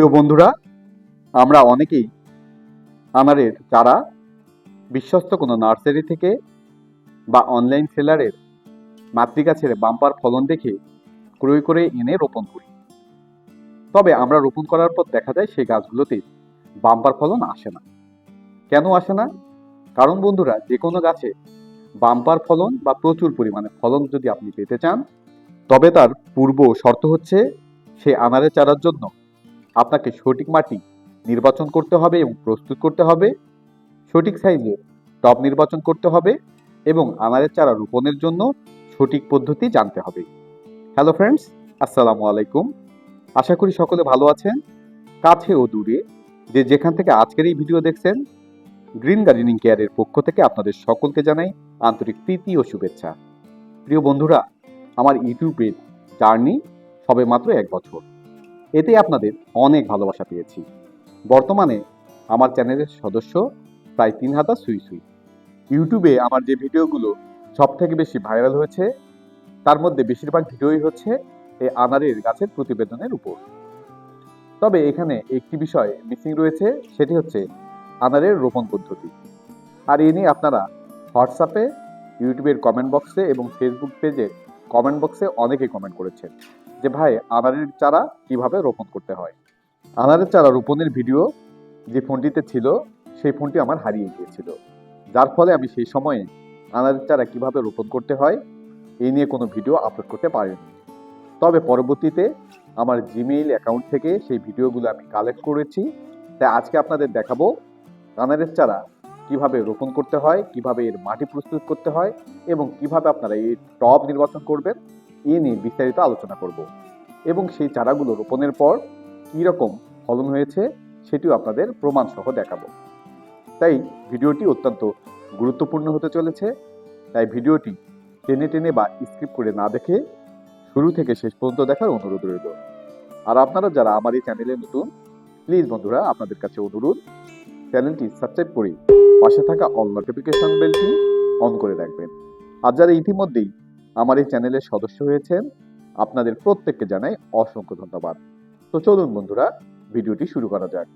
প্রিয় বন্ধুরা, আমরা অনেকেই আনারের চারা বিশ্বস্ত কোনো নার্সারি থেকে বা অনলাইন সেলারের মাতৃগাছের বাম্পার ফলন দেখে ক্রয় করে এনে রোপণ করি। তবে আমরা রোপণ করার পর দেখা যায় সেই গাছগুলোতে বাম্পার ফলন আসে না। কেন আসে না? কারণ বন্ধুরা, যে কোনো গাছে বাম্পার ফলন বা প্রচুর পরিমাণে ফলন যদি আপনি পেতে চান, তবে তার পূর্ব শর্ত হচ্ছে সে আনারের চারার জন্য আপনাকে সঠিক মাটি নির্বাচন করতে হবে এবং প্রস্তুত করতে হবে। সঠিক সাইজের টব নির্বাচন করতে হবে এবং আনারের চারা রোপণের জন্য সঠিক পদ্ধতি জানতে হবে। হ্যালো ফ্রেন্ডস আসসালামু আলাইকুম। আশা করি সকলে ভালো আছেন। কাছে ও দূরে যে যেখান থেকে আজকের এই ভিডিও দেখছেন গ্রিন গার্ডেনিং কেয়ারের পক্ষ থেকে আপনাদের সকলকে জানাই আন্তরিক প্রীতি ও শুভেচ্ছা। প্রিয় বন্ধুরা, আমার ইউটিউবের জার্নি সবে মাত্র এক বছর। এতে আপনাদের অনেক ভালোবাসা পেয়েছি। বর্তমানে আমার চ্যানেলের সদস্য প্রায় তিন হাজার সুই সুই। ইউটিউবে আমার যে ভিডিওগুলো সব থেকে বেশি ভাইরাল হয়েছে, তার মধ্যে বেশিরভাগ ভিডিওই হচ্ছে এই আনারের গাছের প্রতিবেদনের উপর। তবে এখানে একটি বিষয় মিসিং রয়েছে, সেটি হচ্ছে আনারের রোপণ পদ্ধতি। আর এ নিয়ে আপনারা হোয়াটসঅ্যাপে, ইউটিউবের কমেন্ট বক্সে এবং ফেসবুক পেজে কমেন্ট বক্সে অনেকেই কমেন্ট করেছেন। যে ভাই আনারের চারা কীভাবে রোপণ করতে হয়? আনারের চারা রোপণের ভিডিও যে ফোনটিতে ছিল, সেই ফোনটি আমার হারিয়ে গিয়েছিল। যার ফলে আমি সেই সময়ে আনারের চারা কীভাবে রোপণ করতে হয়, এই নিয়ে কোনো ভিডিও আপলোড করতে পারিনি। তবে পরবর্তীতে আমার জিমেইল অ্যাকাউন্ট থেকে সেই ভিডিওগুলো আমি কালেক্ট করেছি। তাই আজকে আপনাদের দেখাবো আনারের চারা কীভাবে রোপণ করতে হয়, কীভাবে এর মাটি প্রস্তুত করতে হয় এবং কীভাবে আপনারা এই টব নির্বাচন করবেন। এ নিয়ে বিস্তারিত আলোচনা করব। এবং সেই চারাগুলো রোপণের পর কী রকম ফলন হয়েছে সেটিও আপনাদের প্রমাণ সহ দেখাবো। তাই ভিডিওটি অত্যন্ত গুরুত্বপূর্ণ হতে চলেছে। তাই ভিডিওটি টেনে টেনে বা স্কিপ করে না দেখে শুরু থেকে শেষ পর্যন্ত দেখার অনুরোধ রইল। আর আপনারা যারা আমার এই চ্যানেলে নতুন, প্লিজ বন্ধুরা, আপনাদের কাছে অনুরোধ, চ্যানেলটি সাবস্ক্রাইব করে পাশে থাকা অল নোটিফিকেশন বেলটি অন করে রাখবেন। আর যারা ইতিমধ্যেই আমার এই চ্যানেলের সদস্য হয়েছেন। আপনাদের প্রত্যেককে জানাই অসংখ্য ধন্যবাদ। তো চলুন বন্ধুরা, ভিডিওটি শুরু করা যাক।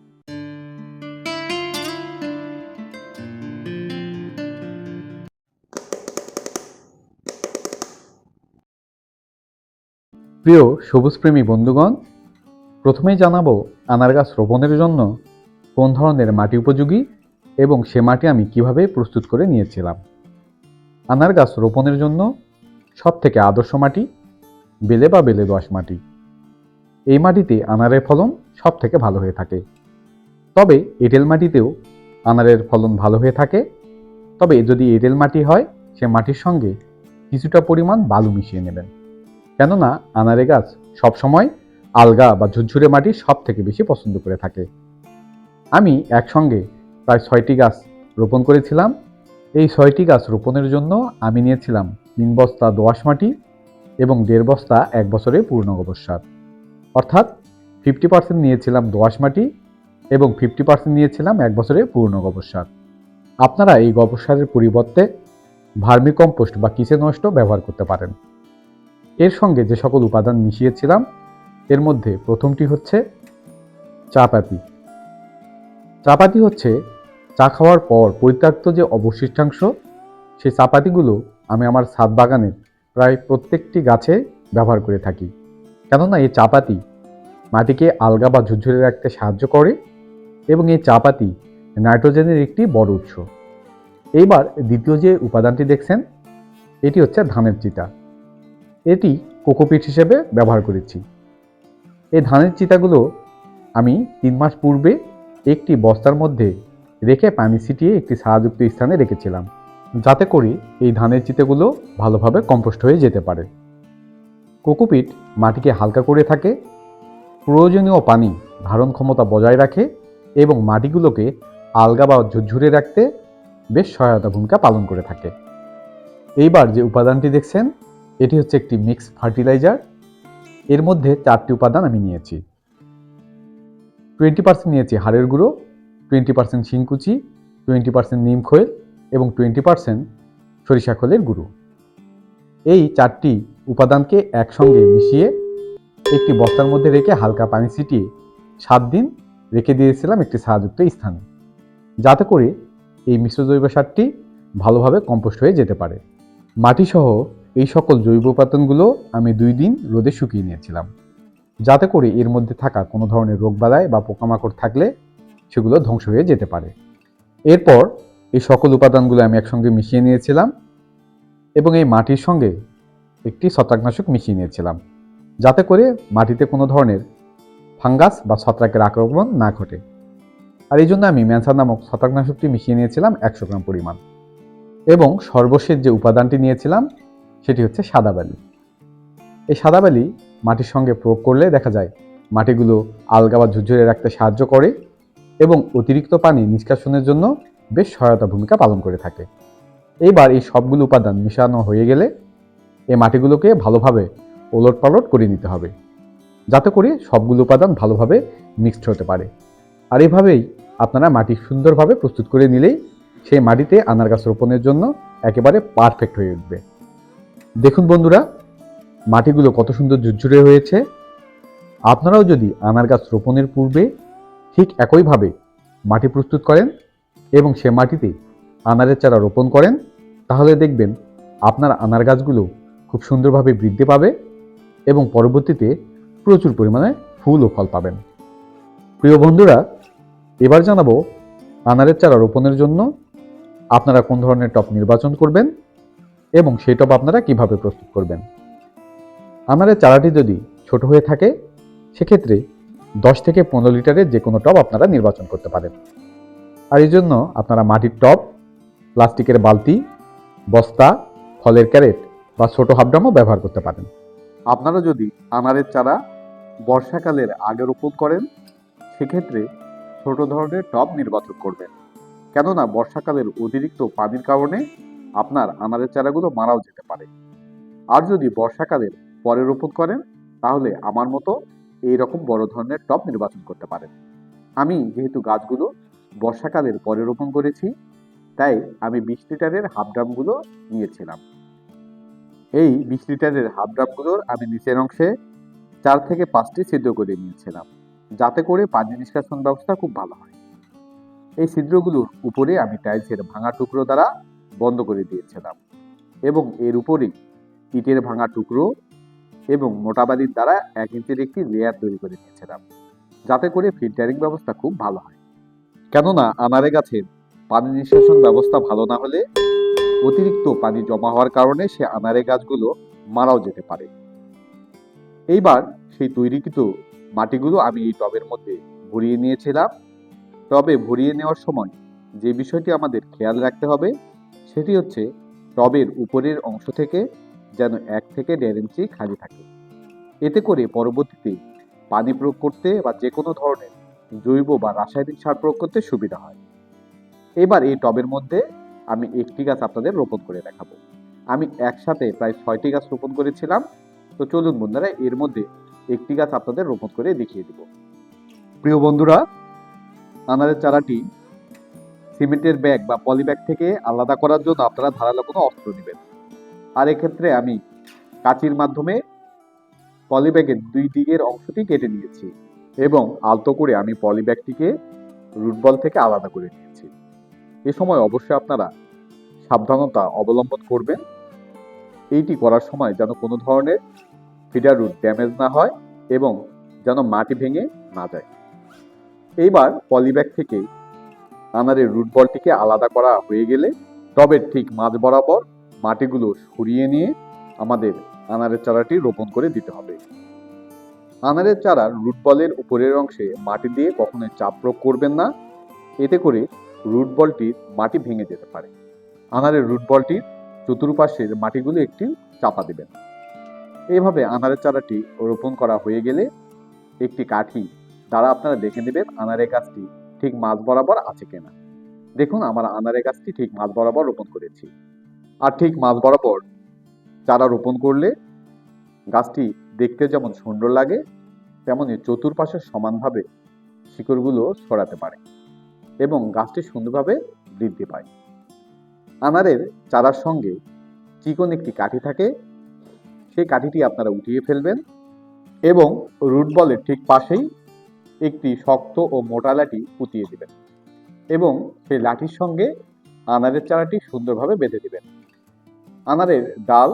প্রিয় সবুজপ্রেমী বন্ধুগণ, প্রথমেই জানাব আনার গাছ রোপণের জন্য কোন ধরনের মাটি উপযোগী এবং সে মাটি আমি কীভাবে প্রস্তুত করে নিয়েছিলাম। আনার গাছ রোপণের জন্য সব থেকে আদর্শ মাটি? বেলে বা বেলে দোআঁশ মাটি? এই মাটিতে আনারের ফলন সব থেকে ভালো হয়ে থাকে। তবে এঁটেল মাটিতেও আনারের ফলন ভালো হয়ে থাকে। তবে যদি এঁটেল মাটি হয়, সে মাটির সঙ্গে কিছুটা পরিমাণ বালু মিশিয়ে নেবেন। কেননা আনারে গাছ সবসময় আলগা বা ঝুরঝুরে মাটি সব থেকে বেশি পছন্দ করে থাকে। আমি একসঙ্গে প্রায় ছয়টি গাছ রোপণ করেছিলাম। এই ছয়টি গাছ রোপণের জন্য আমি নিয়েছিলাম তিন বস্তা দোআঁশ মাটি এবং দেড় বস্তা এক বছরে পূর্ণ গোবর সার। অর্থাৎ ফিফটি পার্সেন্ট নিয়েছিলাম দোআঁশ মাটি এবং ফিফটি পার্সেন্ট নিয়েছিলাম এক বছরে পূর্ণ গোবর সার। আপনারা এই গোবর সারের পরিবর্তে ভার্মি কম্পোস্ট বা কিচেন নষ্ট ব্যবহার করতে পারেন। এর সঙ্গে যে সকল উপাদান মিশিয়েছিলাম, এর মধ্যে প্রথমটি হচ্ছে চা পাতি চা পাতি হচ্ছে চা খাওয়ার পর পরিত্যক্ত যে অবশিষ্টাংশ, সেই চা পাতিগুলো আমি আমার ছাদ বাগানের প্রায় প্রত্যেকটি গাছে ব্যবহার করে থাকি। কেননা এই চা পাতি মাটিকে আলগা বা ঝুরঝুরে রাখতে সাহায্য করে এবং এই চা পাতি নাইট্রোজেনের একটি বড় উৎস। এইবার দ্বিতীয় যে উপাদানটি দেখছেন, এটি হচ্ছে ধানের চিতা এটি কোকোপিট হিসেবে ব্যবহার করেছি। এই ধানের চিতাগুলো আমি তিন মাস পূর্বে একটি বস্তার মধ্যে রেখে পানি ছিটিয়ে একটি ছায়াযুক্ত স্থানে রেখেছিলাম। যাতে করে এই ধানের চিতেগুলো ভালোভাবে কম্পোস্ট হয়ে যেতে পারে। কোকোপিট মাটিকে হালকা করে থাকে, প্রয়োজনীয় পানি ধারণ ক্ষমতা বজায় রাখে এবং মাটিগুলোকে আলগা বা ঝুরঝুরে রাখতে বেশ সহায়তা ভূমিকা পালন করে থাকে। এইবার যে উপাদানটি দেখছেন, এটি হচ্ছে একটি মিক্স ফার্টিলাইজার। এর মধ্যে চারটি উপাদান আমি নিয়েছি। টোয়েন্টি পার্সেন্ট নিয়েছি হাড়ের গুঁড়ো, টোয়েন্টি পার্সেন্ট শিংকুচি, টোয়েন্টি পার্সেন্ট নিম খোল এবং টোয়েন্টি পার্সেন্ট সরিষা খোলের গুঁড়ো। এই চারটি উপাদানকে একসঙ্গে মিশিয়ে একটি বস্তার মধ্যে রেখে হালকা পানি ছিটিয়ে সাত দিন রেখে দিয়েছিলাম একটি ছায়াযুক্ত স্থানে, যাতে করে এই মিশ্র জৈব সারটি ভালোভাবে কম্পোস্ট হয়ে যেতে পারে। মাটিসহ এই সকল জৈব উপাদানগুলো আমি দুই দিন রোদে শুকিয়ে নিয়েছিলাম, যাতে করে এর মধ্যে থাকা কোনো ধরনের রোগ রোগবালাই বা পোকামাকড় থাকলে সেগুলো ধ্বংস হয়ে যেতে পারে। এরপর এই সকল উপাদানগুলো আমি একসঙ্গে মিশিয়ে নিয়েছিলাম এবং এই মাটির সঙ্গে একটি ছত্রাকনাশক মিশিয়ে নিয়েছিলাম, যাতে করে মাটিতে কোনো ধরনের ফাঙ্গাস বা ছত্রাকের আক্রমণ না ঘটে। আর এই জন্য আমি ম্যানসার নামক ছত্রাকনাশকটি মিশিয়ে নিয়েছিলাম একশো গ্রাম পরিমাণ এবং সর্বশেষ যে উপাদানটি নিয়েছিলাম সেটি হচ্ছে সাদা বালি। এই সাদা বালি মাটির সঙ্গে প্রয়োগ করলে দেখা যায় মাটিগুলো আলগা বা ঝুরঝুরে রাখতে সাহায্য করে এবং অতিরিক্ত পানি নিষ্কাশনের জন্য বেশ সহায়তা ভূমিকা পালন করে থাকে। এইবার এই সবগুলো উপাদান মিশানো হয়ে গেলে এই মাটিগুলোকে ভালোভাবে ওলট পালট করে নিতে হবে, যাতে করে সবগুলো উপাদান ভালোভাবে মিক্সড হতে পারে। আর এভাবেই আপনারা মাটি সুন্দরভাবে প্রস্তুত করে নিলেই সেই মাটিতে আনার গাছ রোপণের জন্য একেবারে পারফেক্ট হয়ে উঠবে। দেখুন বন্ধুরা, মাটিগুলো কত সুন্দর ঝুরঝুরে হয়েছে। আপনারাও যদি আনার গাছ রোপণের পূর্বে ঠিক একইভাবে মাটি প্রস্তুত করেন এবং সে মাটিতে আনারের চারা রোপণ করেন, তাহলে দেখবেন আপনার আনার গাছগুলো খুব সুন্দরভাবে বৃদ্ধি পাবে এবং পরবর্তীতে প্রচুর পরিমাণে ফুল ও ফল পাবেন। প্রিয় বন্ধুরা, এবার জানাব আনারের চারা রোপণের জন্য আপনারা কোন ধরনের টপ নির্বাচন করবেন এবং সেই টপ আপনারা কীভাবে প্রস্তুত করবেন। আনারের চারাটি যদি ছোট হয়ে থাকে, সেক্ষেত্রে দশ থেকে পনেরো লিটারের যে কোনো টব আপনারা নির্বাচন করতে পারেন। আর এই জন্য আপনারা মাটির টব, প্লাস্টিকের বালতি, বস্তা, ফলের ক্যারেট বা ছোট হাবডামও ব্যবহার করতে পারেন। আপনারা যদি আনারের চারা বর্ষাকালের আগে রোপণ করেন, সেক্ষেত্রে ছোট ধরনের টব নির্বাচন করবেন। কেননা বর্ষাকালের অতিরিক্ত পানির কারণে আপনার আনারের চারাগুলো মারাও যেতে পারে। আর যদি বর্ষাকালের পরে রোপণ করেন, তাহলে আমার মতো এই রকম বড় ধরনের টব নির্বাচন করতে পারেন। আমি যেহেতু গাছগুলো বর্ষাকালের পরে রোপণ করেছি, তাই আমি বিশ লিটারের হাফ ড্রামগুলো নিয়েছিলাম। এই বিশ লিটারের হাফ ড্রামগুলোর আমি নিচের অংশে চার থেকে পাঁচটি ছিদ্র করে নিয়েছিলাম, যাতে করে পানি নিষ্কাশন ব্যবস্থা খুব ভালো হয়। এই ছিদ্রগুলোর উপরে আমি টাইলসের ভাঙা টুকরো দ্বারা বন্ধ করে দিয়েছিলাম এবং এর উপরে ইটের ভাঙা টুকরো এবং মোটা বালির দ্বারা এক ইঞ্চির একটি লেয়ার তৈরি করে নিয়েছিলাম, যাতে করে ফিল্টারিং ব্যবস্থা খুব ভালো হয়। কেননা আনারে গাছের পানি নিষ্কাশন ব্যবস্থা ভালো না হলে অতিরিক্ত পানি জমা হওয়ার কারণে সে আনারে গাছগুলো মারাও যেতে পারে। এইবার সেই তৈরিকৃত মাটিগুলো আমি এই টবের মধ্যে ভরিয়ে নিয়েছিলাম। টবে ভরিয়ে নেওয়ার সময় যে বিষয়টি আমাদের খেয়াল রাখতে হবে, সেটি হচ্ছে টবের উপরের অংশ থেকে যেন এক থেকে দেড় ইঞ্চি খালি থাকে। এতে করে পরবর্তীতে পানি প্রয়োগ করতে বা যে কোনো ধরনের জৈব বা রাসায়নিক সার প্রয়োগ করতে সুবিধা হয়। এবার এই টবের মধ্যে আমি একটি গাছ আপনাদের রোপণ করে দেখাবো। আমি একসাথে প্রায় ছয়টি গাছ রোপণ করেছিলাম। তো চলুন বন্ধুরা, এর মধ্যে একটি গাছ আপনাদের রোপণ করে দেখিয়ে দিব। প্রিয় বন্ধুরা আনারের চারাটি সিমেন্টের ব্যাগ বা পলি ব্যাগ থেকে আলাদা করার জন্য আপনারা ধারালো কোনো অস্ত্র নেবেন। আর এক্ষেত্রে আমি কাঁচির মাধ্যমে পলি ব্যাগের দুই দিকের অংশটি কেটে নিয়েছি। এবং আলতো করে আমি পলি ব্যাগটিকে রুট বল থেকে আলাদা করে নিয়েছি। এ সময় অবশ্যই আপনারা সাবধানতা অবলম্বন করবেন। এইটি করার সময় যেন কোনো ধরনের ফিডার রুট ড্যামেজ না হয় এবং যেন মাটি ভেঙে না যায়। এইবার পলিব্যাগ থেকে আনারের রুট বলটিকে আলাদা করা হয়ে গেলে তবে ঠিক মাঝ বরাবর মাটিগুলো সরিয়ে নিয়ে আমাদের আনারের চারাটি রোপণ করে দিতে হবে। আনারের চারার রুট বলের উপরের অংশে মাটি দিয়ে কখনোই চাপ প্রয়োগ করবেন না। এতে করে রুট বলটির মাটি ভেঙে যেতে পারে। আনারের রুট বলটির চতুর্পাশের মাটিগুলো একটি চাপা দেবেন। এইভাবে আনারের চারাটি রোপণ করা হয়ে গেলে একটি কাঠি দ্বারা আপনারা দেখে নেবেন আনারের গাছটি ঠিক মাঝ বরাবর আছে কিনা। দেখুন, আমার আনারের গাছটি ঠিক মাঝ বরাবর রোপণ করেছি। আর ঠিক মাঝ বরাবর চারা রোপণ করলে গাছটি দেখতে যেমন সুন্দর লাগে তেমনই চতুর্পাশে সমানভাবে শিকড়গুলো ছড়াতে পারে এবং গাছটি সুন্দরভাবে বৃদ্ধি পায়। আনারের চারার সঙ্গে চিকন একটি কাঠি থাকে, সেই কাঠিটি আপনারা উঠিয়ে ফেলবেন এবং রুট বলের ঠিক পাশেই একটি শক্ত ও মোটা লাঠি পুঁতিয়ে দেবেন এবং সেই লাঠির সঙ্গে আনারের চারাটি সুন্দরভাবে বেঁধে দেবেন। আনারের ডাল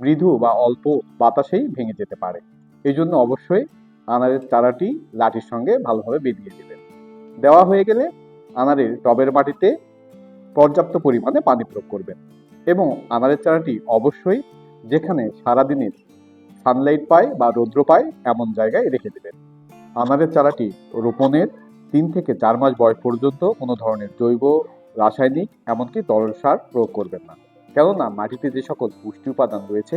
মৃদু বা অল্প বাতাসেই ভেঙে যেতে পারে। এই জন্য অবশ্যই আনারের চারাটি লাঠির সঙ্গে ভালোভাবে বেঁধিয়ে দেবেন। দেওয়া হয়ে গেলে আনারের টবের মাটিতে পর্যাপ্ত পরিমাণে পানি প্রয়োগ করবেন এবং আনারের চারাটি অবশ্যই যেখানে সারাদিনের সানলাইট পায় বা রৌদ্র পায় এমন জায়গায় রেখে দেবেন। আনারের চারাটি রোপণের তিন থেকে চার মাস বয়স পর্যন্ত কোনো ধরনের জৈব, রাসায়নিক, এমনকি তরল সার প্রয়োগ করবেন না। কেননা মাটিতে যে সকল পুষ্টি উপাদান রয়েছে,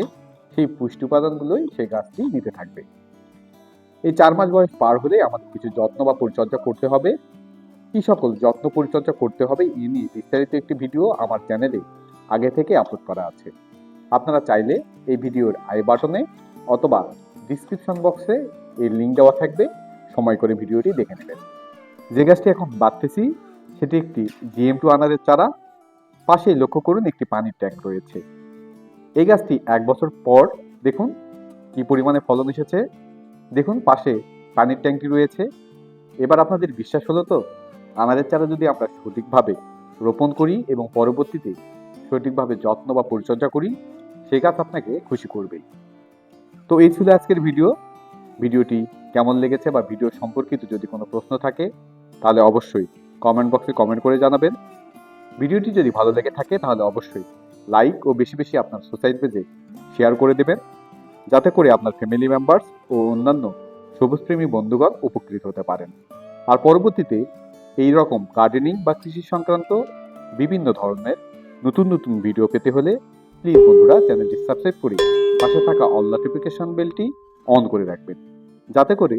সেই পুষ্টি উপাদানগুলোই সেই গাছটি নিতে থাকবে। এই চার মাস বয়স পার হলে আমাদের কিছু যত্ন বা পরিচর্যা করতে হবে। কি সকল যত্ন পরিচর্যা করতে হবে এই নিয়ে বিস্তারিত একটি ভিডিও আমার চ্যানেলে আগে থেকে আপলোড করা আছে। আপনারা চাইলে এই ভিডিওর আই বাটনে অথবা ডিসক্রিপশন বক্সে এই লিঙ্ক দেওয়া থাকবে। সময় করে ভিডিওটি দেখে নেবেন। যে গাছটি এখন বাঁধতেছি সেটি একটি জিএম টু আনারের চারা। পাশেই লক্ষ্য করুন একটি পানির ট্যাঙ্ক রয়েছে। এই গাছটি এক বছর পর দেখুন কি পরিমাণে ফলন এসেছে। দেখুন পাশে পানির ট্যাঙ্কি রয়েছে। এবার আপনাদের বিশ্বাস হলো তো? আনারের চারা যদি আমরা সঠিকভাবে রোপণ করি এবং পরবর্তীতে সঠিকভাবে যত্ন বা পরিচর্যা করি, সে গাছ আপনাকে খুশি করবেই তো এই ছিল আজকের ভিডিও। ভিডিওটি কেমন লেগেছে বা ভিডিও সম্পর্কিত যদি কোনো প্রশ্ন থাকে, তাহলে অবশ্যই কমেন্ট বক্সে কমেন্ট করে জানাবেন। ভিডিওটি যদি ভালো লেগে থাকে, তাহলে অবশ্যই লাইক ও বেশি বেশি আপনার সোসাইটি পেজে শেয়ার করে দেবেন। যাতে করে আপনার ফ্যামিলি মেম্বার্স ও অন্যান্য সবুজপ্রেমী বন্ধুগণ উপকৃত হতে পারেন। আর পরবর্তীতে এই রকম গার্ডেনিং বা কৃষি সংক্রান্ত বিভিন্ন ধরনের নতুন নতুন ভিডিও পেতে হলে প্লিজ বন্ধুরা চ্যানেলটি সাবস্ক্রাইব করে পাশে থাকা অল নোটিফিকেশন বেলটি অন করে রাখবেন। যাতে করে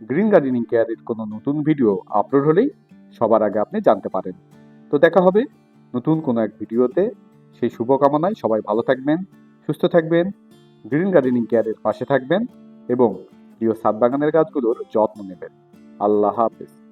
গ্রিন গার্ডেনিং কেয়ারের কোনো নতুন ভিডিও আপলোড হলেই সবার আগে আপনি জানতে পারেন। তো দেখা হবে নতুন কোনো এক ভিডিওতে। সেই শুভকামনায় সবাই ভালো থাকবেন, সুস্থ থাকবেন, গ্রিন গার্ডেনিং কেয়ারের পাশে থাকবেন এবং প্রিয় সাত বাগানের গাছগুলোর যত্ন নেবেন। আল্লাহ হাফেজ।